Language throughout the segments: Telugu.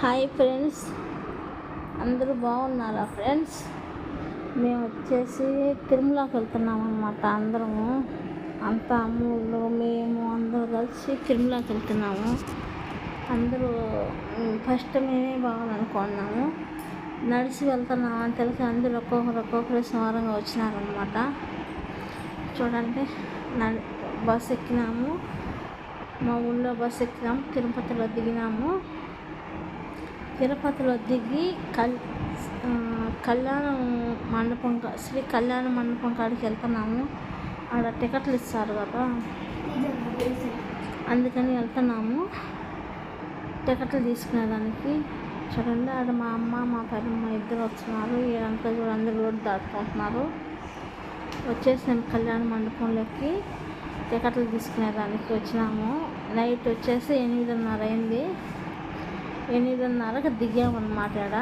హాయ్ ఫ్రెండ్స్ అందరూ బాగున్నారా ఫ్రెండ్స్ మేము వచ్చేసి తిరుమలకి వెళ్తున్నాం అనమాట అందరము. అంత అమ్ముళ్ళు మేము అందరూ కలిసి తిరుమలకి వెళ్తున్నాము. అందరూ ఫస్ట్ మేమే బాగాలనుకున్నాము నడిచి వెళ్తున్నాం అని తెలిసి అందరూ ఒక్కొక్కరు ఒక్కొక్కరు సుమారంగా వచ్చినారనమాట చూడండి నడి బస్ ఎక్కినాము. మా ఊళ్ళో బస్ ఎక్కినాము తిరుపతిలో దిగినాము. తిరుపతిలో దిగి కల్ కళ్యాణ మండపం శ్రీ కళ్యాణ మండపం కాడికి వెళ్తున్నాము. ఆడ టికెట్లు ఇస్తారు కదా. అందుకని వెళ్తున్నాము. టికెట్లు తీసుకునేదానికి. చూడండి ఆడ మా అమ్మ మా పెద్దమ్మ ఇద్దరు వస్తున్నారు. వీళ్ళంతా కూడా అందరూ రోడ్డు దాటుకుంటున్నారు. వచ్చేసి మేము కళ్యాణ మండపంలోకి టికెట్లు తీసుకునేదానికి వచ్చినాము. నైట్ వచ్చేసి ఎనిమిదిన్నర అయింది. ఎనిమిదిన్నరకు దిగామన్నమాట ఆడ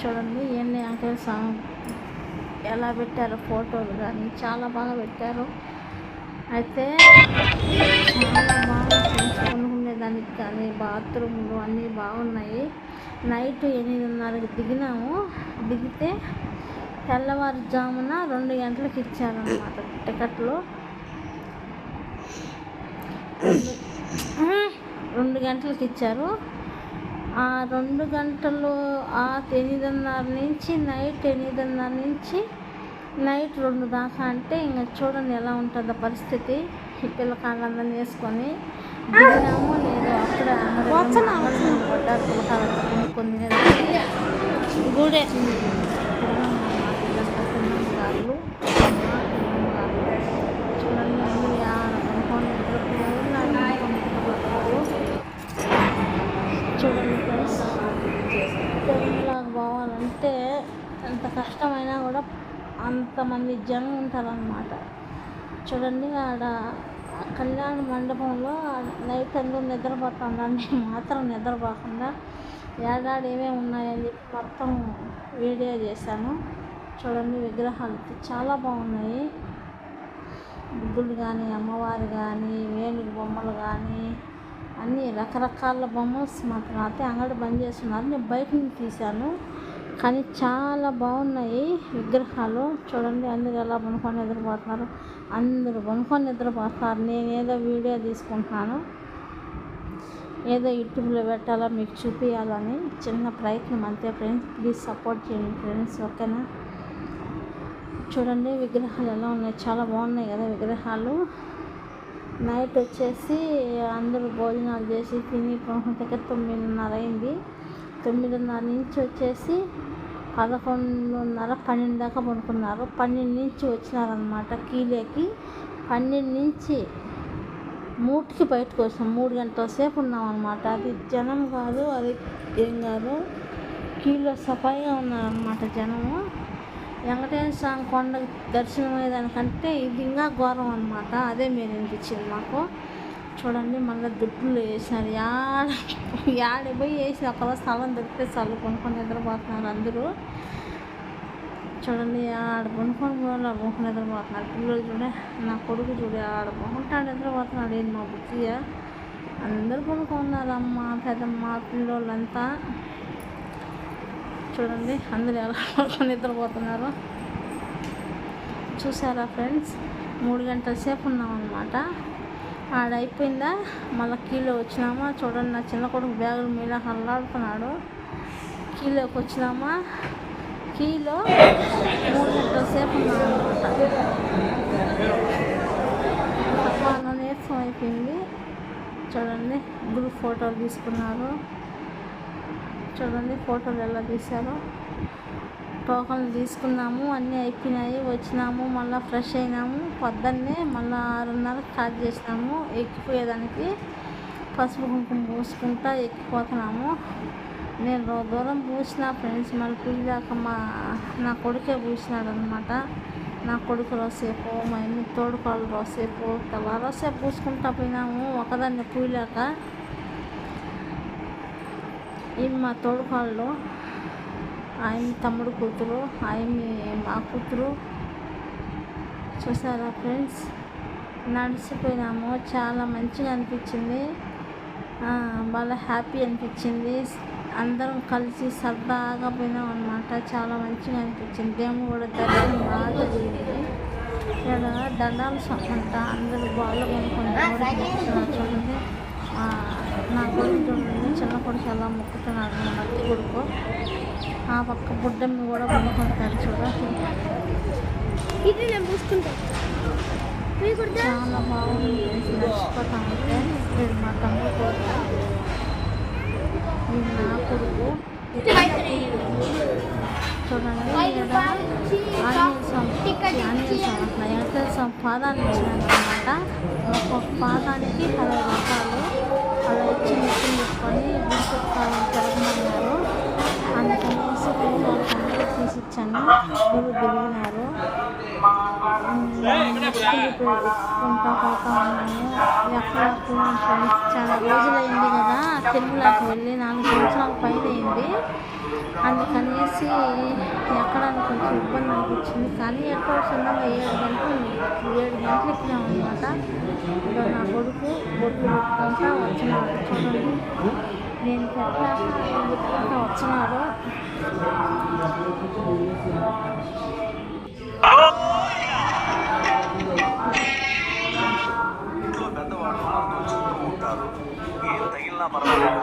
చూడండి ఎన్ని వెంకటేశ్వర స్వామి ఎలా పెట్టారు ఫోటోలు కానీ చాలా బాగా పెట్టారు. అయితే చాలా బాగా కొనుక్కునేదానికి కానీ బాత్రూమ్లు అన్నీ బాగున్నాయి. నైట్ ఎనిమిదిన్నరకు దిగినాము. దిగితే తెల్లవారుజామున రెండు గంటలకు ఇచ్చారన్నమాట టికెట్లు. రెండు గంటలకు ఇచ్చారు. ఆ రెండు గంటలు ఆ ఎనిమిదిన్నర నుంచి నైట్ ఎనిమిదిన్నర నుంచి నైట్ రెండు దాకా అంటే ఇంకా చూడండి ఎలా ఉంటుందో పరిస్థితి. ఈ పిల్లకాళ్ళందరినీ వేసుకొని దిగినామో లేదో అప్పుడే అంగడి పడ్డారు. కొనుక్కొని గుడే చూడండి ఫ్రెండ్స్. తెలుగులాగా పోవాలంటే ఎంత కష్టమైనా కూడా అంతమంది జనం ఉంటారన్నమాట. చూడండి ఆడ కళ్యాణ మండపంలో నైట్ అందరూ నిద్రపోతుండండి. మాత్రం నిద్రపోకుండా ఏడాడు ఏమేమి ఉన్నాయని చెప్పి మొత్తం వీడియో చేశాను. చూడండి విగ్రహాలు చాలా బాగున్నాయి. బుద్ధుడు కానీ అమ్మవారు కానీ వేణుగు బొమ్మలు కానీ అన్ని రకరకాల బొమ్మస్ మాత్రం అయితే అంగడి బంద్ చేస్తున్నారు. నేను బయట నుంచి తీశాను. కానీ చాలా బాగున్నాయి విగ్రహాలు. చూడండి అందరు ఎలా బనుకొని నిద్రపోతున్నారు. అందరూ బనుకొని నిద్రపోతున్నారు. నేను ఏదో వీడియో తీసుకుంటున్నాను. ఏదో యూట్యూబ్లో పెట్టాలా మీకు చూపించాలని చిన్న ప్రయత్నం అంతే ఫ్రెండ్స్. ప్లీజ్ సపోర్ట్ చేయండి ఫ్రెండ్స్ ఓకేనా? చూడండి విగ్రహాలు ఎలా ఉన్నాయి? చాలా బాగున్నాయి కదా విగ్రహాలు. నైట్ వచ్చేసి అందరూ భోజనాలు చేసి తిని దగ్గర తొమ్మిదిన్నర అయింది. తొమ్మిదిన్నర నుంచి వచ్చేసి పదకొండున్నర పన్నెండు దాకా పడుకున్నారు. పన్నెండు నుంచి వచ్చినారనమాట కీలేకి. పన్నెండు నుంచి మూటికి బయటకు వచ్చాం మూడు గంటల సేపు ఉన్నాం అనమాట అది జనం కాదు అది ఏం కాదు. కీలో సఫాయిగా ఉన్నారనమాట జనము. వెంకటేశ్వర స్వామి కొండ దర్శనం అయ్యేదానికంటే ఇది ఇంకా ఘోరం అనమాట అదే మీరు అనిపించింది మాకు. చూడండి మళ్ళీ దుడ్లు వేసినారు యాడ యాడ పోయి వేసి ఒకరోజు స్థలం దొరికితే చాలు. కొనుక్కొని నిద్రపోతున్నారు అందరూ. చూడండి ఆడ కొనుక్కొని పోవాలి కొనుక్కొని నిద్రపోతున్నారు. పిల్లలు చూడే నా కొడుకు చూడే ఆడ కొనుక్కుంటాడు నిద్రపోతున్నాడు. ఏంది మా బుద్ధిగా అందరూ కొనుక్కున్నారు అమ్మ పెద్దమ్మ పిల్లోళ్ళంతా. చూడండి అందరూ ఎలా నిద్రపోతున్నారు. చూసారా ఫ్రెండ్స్ మూడు గంటల సేపు ఉన్నాం అనమాట ఆడ అయిపోయిందా? మళ్ళీ కీలో వచ్చినామా? చూడండి నా చిన్న కొడుకు బ్యాగులు మీద అల్లాడుతున్నాడు. కీలోకి వచ్చినామా? కీలో మూడు గంటల సేపు ఉన్నాం అనమాట నీరసం అయిపోయింది. చూడండి గ్రూప్ ఫోటోలు తీసుకున్నారు. చూడండి ఫోటోలు ఎలా తీశారో. టోకన్లు తీసుకున్నాము అన్నీ అయిపోయినాయి. వచ్చినాము మళ్ళీ ఫ్రెష్ అయినాము. పొద్దున్నే మళ్ళీ ఆరున్నర స్టార్ట్ చేసినాము. ఎక్కిపోయేదానికి పసుపు కుంకుమ పూసుకుంటా ఎక్కిపోతున్నాము. నేను రో దూరం పూసిన ఫ్రెండ్స్ మళ్ళీ పూయలేక మా నా కొడుకే పూసినాడు అనమాట నా కొడుకు రోసేపు మా ఎన్ని తోడుకోళ్ళు రోసేపు తెల్ల రోసేపు పూసుకుంటా పోయినాము. ఒకదాన్ని పూయలేక ఈమె మా తోడుకోళ్ళు ఆయన తమ్ముడు కూతురు ఆయన మా కూతురు. చూసారా ఫ్రెండ్స్? నడిచిపోయినాము. చాలా మంచిగా అనిపించింది. వాళ్ళ హ్యాపీ అనిపించింది. అందరం కలిసి సరదాగా పోయినాం అనమాట చాలా మంచిగా అనిపించింది. దేవుడు కూడా దర్శనం బాగా జరిగింది ఇక్కడ దండాలు అంట అందరూ బాగా కొనుక్కుంటారు చూడండి. నా కొడుకు చిన్న కొడుకు ఎలా మొక్కుతున్నాడు నా మట్టి కొడుకు ఆ పక్క బుడ్డమ్మి కూడా కొనుక్కుంటారు చూడండి ఇది నేను చాలా బాగుంది. నచ్చిపోతా ఉంటే వీడు మా తమ్ముడు కొడుకు నా కొడుకు. చూడండి ఆంజనేయ స్వామి ఆంజనేయ పాదాలు ఇచ్చినారనమాట ఒక్కొక్క పాదానికి పదహారు రూపాయలు. తీసుకొని జరగమన్నారు తిరగమన్నారు అందుకనేసి పువ్వులు తీసి ఇచ్చాను పువ్వులు తిరిగినారు ఎత్తుకుంటా పోతా ఉన్నాను. ఎక్కడ ఫ్రెండ్స్ చాలా రోజులైంది కదా. తిరుమలకి వెళ్ళి నాలుగు సంవత్సరాల పైన ఉంది అందుకనేసి ఎక్కడానికి కొంచెం ఇబ్బంది అనిపించింది. కానీ ఎక్కడ చిన్నగా ఏడు గంటలు ఏడు గంటలు ఎక్కినాం అనమాట ఇదో నా కొడుకు బొట్టు పెట్టుకుంటా వచ్చినాడు. చూడండి. నేను పెట్టాక పెట్టుకుంటా వచ్చినాడు. ఇంట్లో పెద్దవాళ్ళు ఉంటారు. ఏం తగిలినా పర్వాలేదు.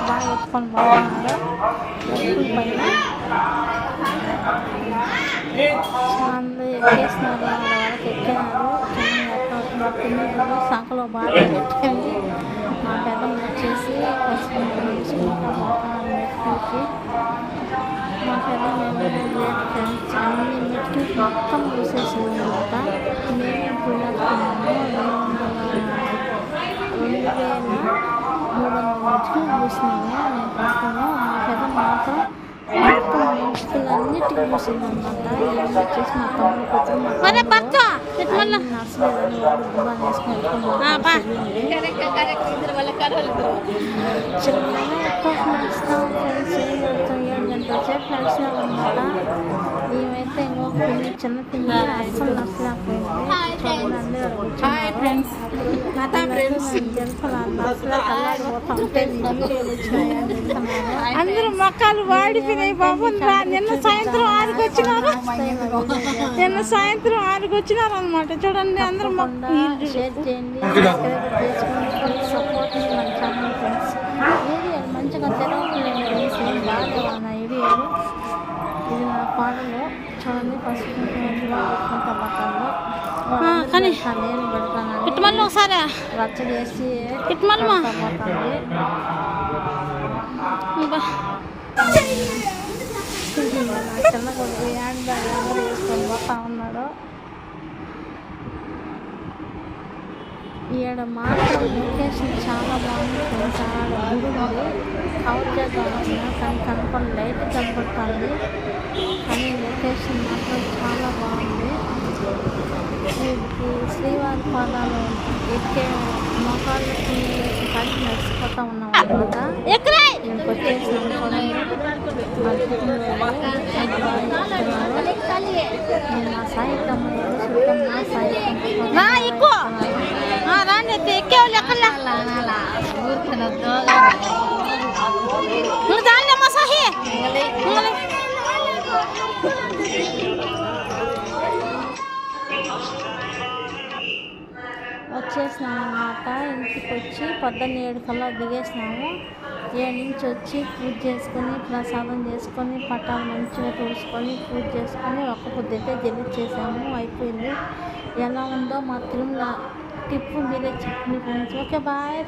బాగా ఎత్తుకొని బాగున్నారు ఎక్కేసినారు వాళ్ళకి ఎక్కినారు సంఖలో బాగా పెట్టింది మా పెద్దమ్మ వచ్చేసి పసుపు మా పెద్ద అన్ని మెట్లు మొత్తం చూసేసింది అనమాట మేము వేల మూడు వందల మెట్లు చూసినాము నేను పక్కన మా పెద్దమ్మ మాత్రం మొత్తం మెట్లన్నిటికీ మూసిందనమాట ఏం వచ్చేసి మా తమ్ముడు కూతురు నర్సలేదని వాడు దుబాన్ వేసుకుని చిన్నగా ఎక్కువ నడుస్తాం ఫ్రెండ్స్ ఏం సేపు నడిచినాం అనమాట మేమైతే ఇంకొక పిల్లి చిన్న పిల్లి అస్సలు నచ్చలేకపోయింది. హాయ్ ఫ్రెండ్స్ అందరూ మొక్కలు వాడిపోయినాయి బాబు. రా- నిన్న సాయంత్రం ఆరుకు వచ్చినారు. నిన్న సాయంత్రం ఆరుకు వచ్చినారు అనమాట చూడండి అందరూ మొక్క షేర్ చేయండి. సపోర్ట్ మంచిగా బాగా వీడియోలు ఇది నా పాటలు చూడండి పక్కల్లో కానీ నేను పెడతాను ఒకసారి? రచ్చ చేసి చిన్న కొడుకు బ్యాగ్ వేసుకొని పోతా ఉన్నాడు ఈడ మాత్రం లొకేషన్ చాలా కొంచెం గుడి ఉంది అవుట్ చేద్దామన్నా లైట్ కనపడుతుంది కానీ లొకేషన్ మాత్రం చాలా బాగుంది శ్రీవారి పాదాలు ఎక్కే మొహాలకి కలిసి నడిచిపోతా ఉన్నాం అనమాట ఇక్కడికి వచ్చేసినాం మా ఎక్కడ చూడండి వచ్చేసినాం అన్నమాట ఇంటికి వచ్చి పొద్దున్న ఏడు కల్లా దిగేసినాము ఏడు నుంచి వచ్చి పూజ చేసుకొని ప్రసాదం చేసుకొని పట్టాలు మంచిగా తుడుచుకొని పూజ చేసుకొని ఒక్క పొద్దుతే జల్లి చేసాము అయిపోయింది. ఎలా ఉందో మా తిరుమల టిప్పు మీరే చెప్పండి ఫ్రెండ్స్ ఓకే బాయ్